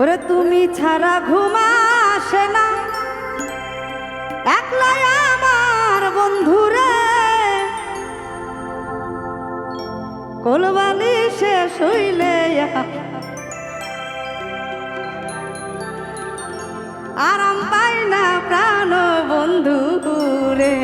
ওরে তুমি ছাড়া ঘুমাসে না। একলাই আমার বন্ধুরে কোলবালি সে শুইলে আরাম পাই না প্রাণ বন্ধু রে।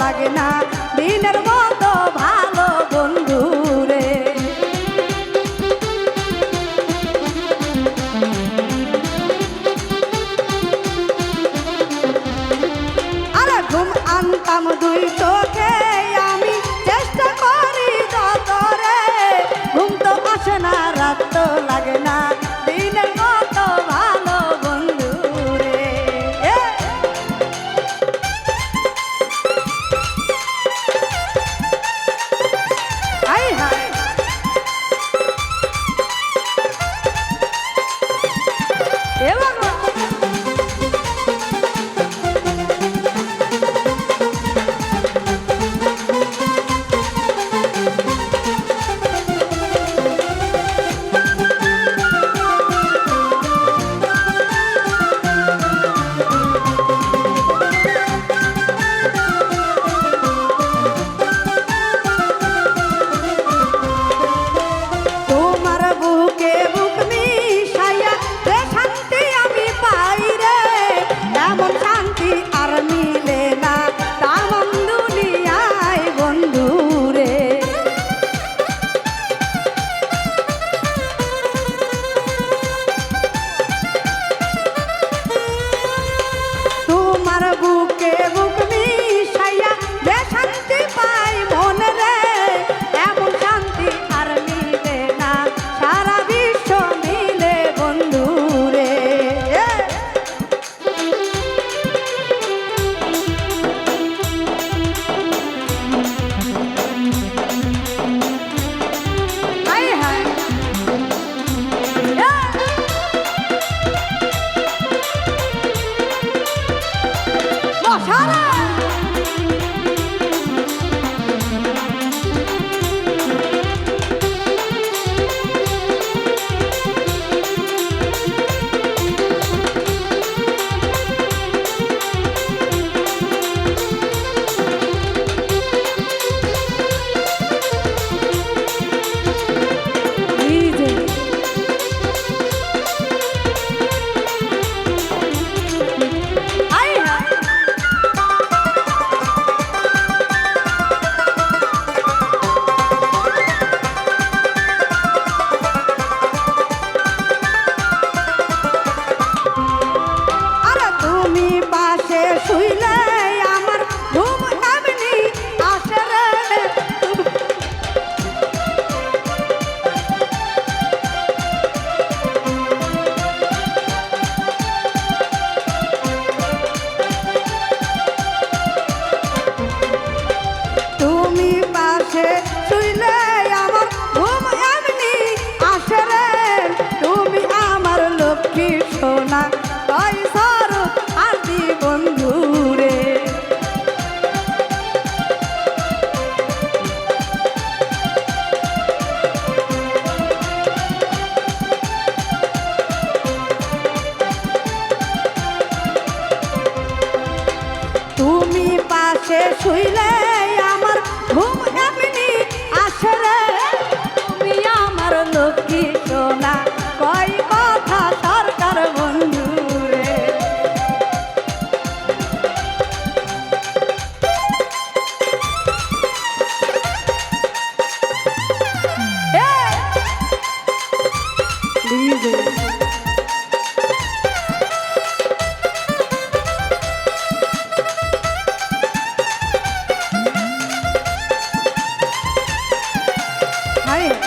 লাগে না। দিনের মতো ভালো বন্ধু রে। আর ঘুম আনতাম দুই তো ไง